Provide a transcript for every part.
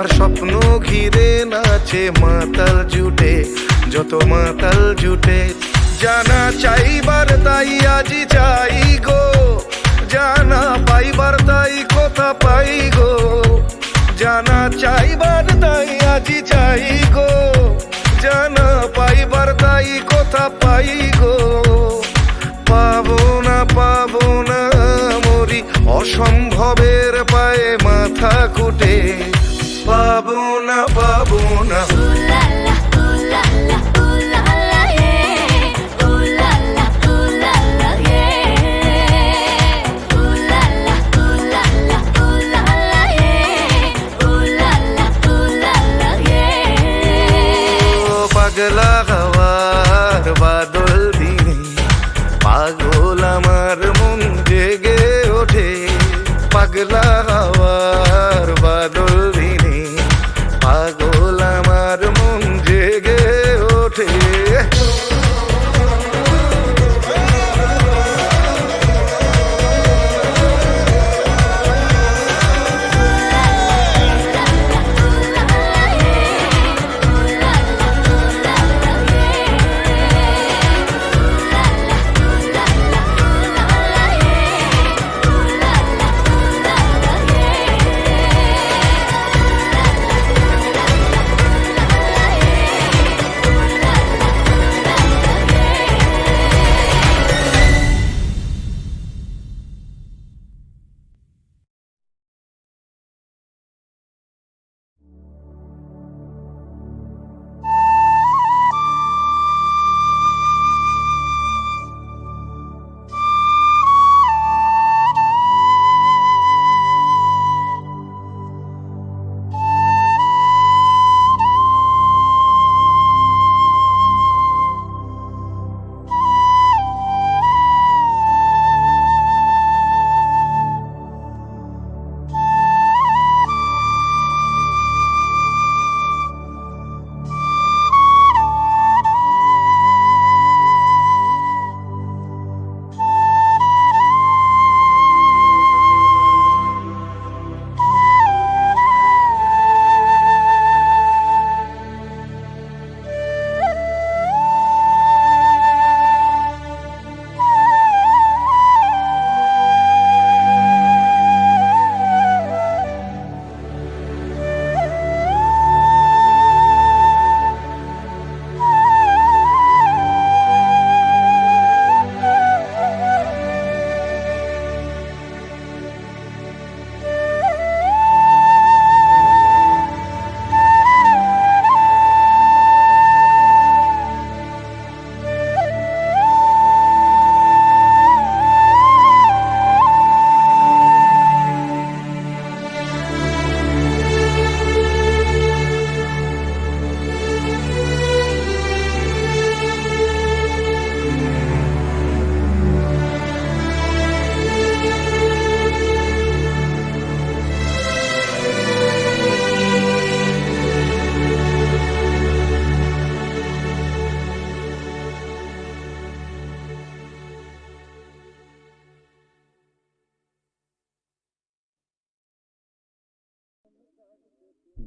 আমার স্বপ্ন ঘিরে নাচে, মাতাল জুটে, যত মাতাল জুটে। জানা চাইবার তাই আজি চাই গো, জানা পাইবার তাই কথা পাই গো। জানা চাইবার তাই আজি চাই গো, জানা পাইবার তাই কথা পাই গো। পাবো না পাবো না মরি, অসম্ভবের পায়ে মাথা কুটে। পাবো না পাবো না।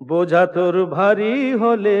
বোঝা তোর ভারী হলে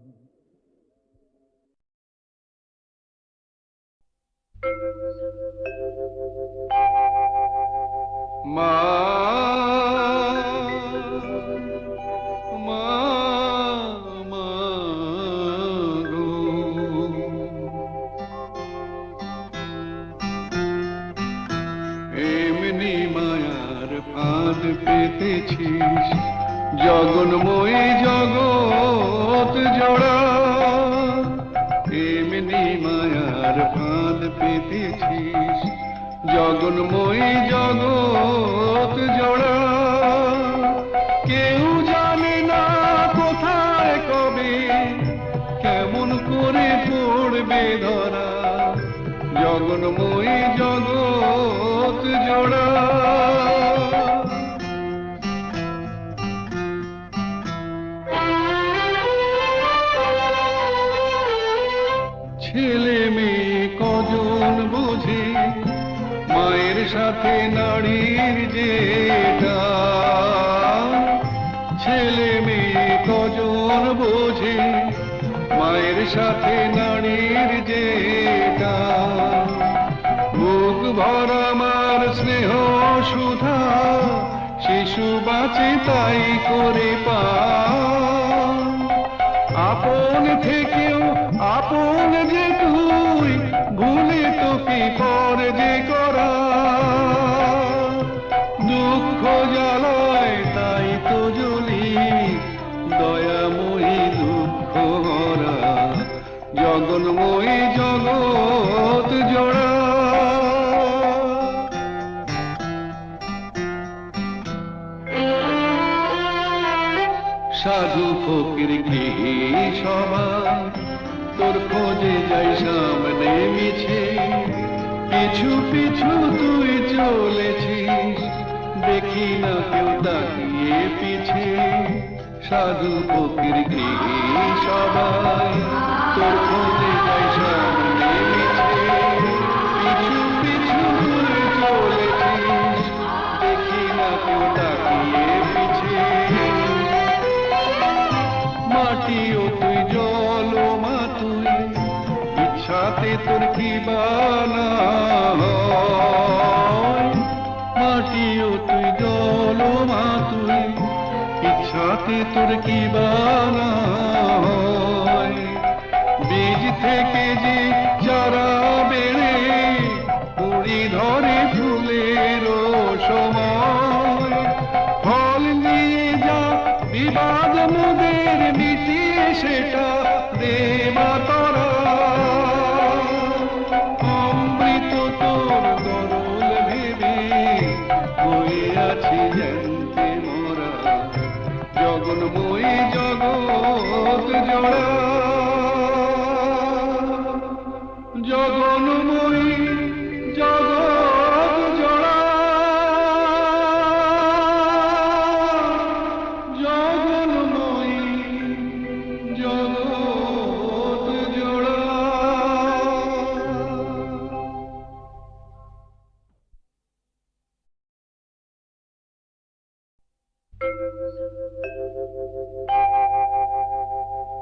মা এমনি মায়ার ফাঁদ পেতেছিস জগন্ময়ী জগন্ময়ী জগৎ জোড়া। কেউ জানে না কোথায় কবে, কেমন করে পড়বে ধরা। জগন্ময়ী জগৎ জোড়া। সাথে নারীর যেটা। বুক ভরা আমার স্নেহ সুধা, শিশু বাঁচে তাই করে পা। আপন থেকেও আপন যে তুই, ভুলে তোকে পর যে সাধু ফকির কি সভা তোর খোঁজে যাই সামনে মিছে পিছু পিছু তুই চলেছিস। দেখি না কেউ তাকিয়ে পিছে। সাধু ফকির কি সবাই তোর খোঁজে তোর কি মাটিও তুই জল মা ইচ্ছাতে তোর বানা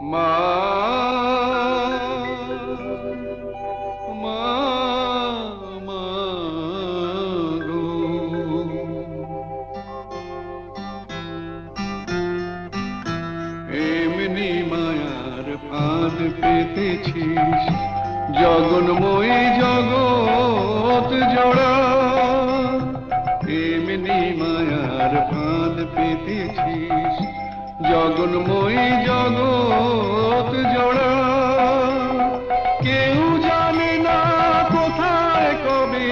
মা মা এমনি মায়ার ফাঁদ পেতেছিস জগন্ময় জগনময়ী জগৎ জোড়া। কেউ জানে না কোথায় কবে,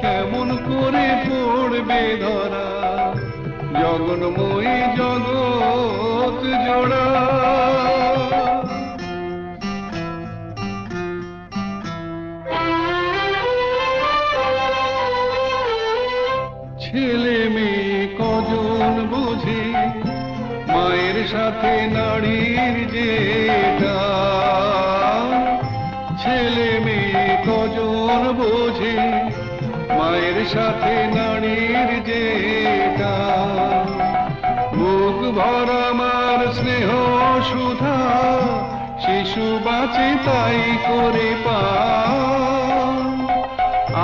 কেমন করে পড়বে ধরা। জগন্ময় জগৎ জোড়া। সাথে নারীর যেটা। বুক ভরা মার স্নেহ সুধা, শিশু বাঁচে তাই করে পা।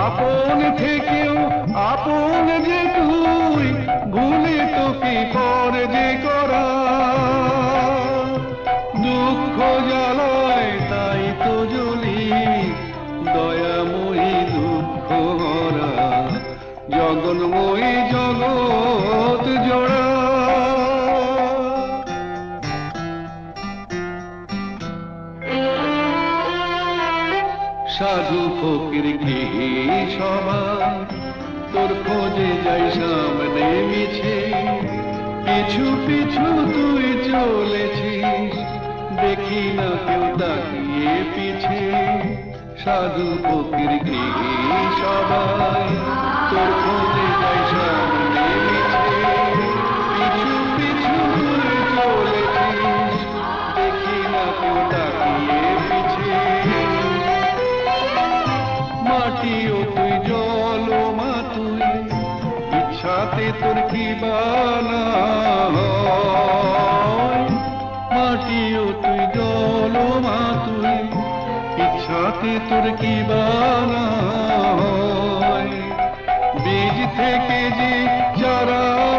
আপন থেকেও, আপন যে তুই, ভুলে তোকে পর যে জগন্ময়ী জগৎ জোড়া। সাধু ফকির কি সবাই তোর খোঁজে যাই সামনে মিছে পিছু পিছু তুই চলেছিস, দেখি না কেউ তাকিয়ে পিছে। সাধু ফকির কি সবাই মাটিও তুই জল মা তুই। ইচ্ছাতে কি বানা? মাটিও তুই জল মা তুই। ইচ্ছাতে তোর কি বানা? বীজ থেকে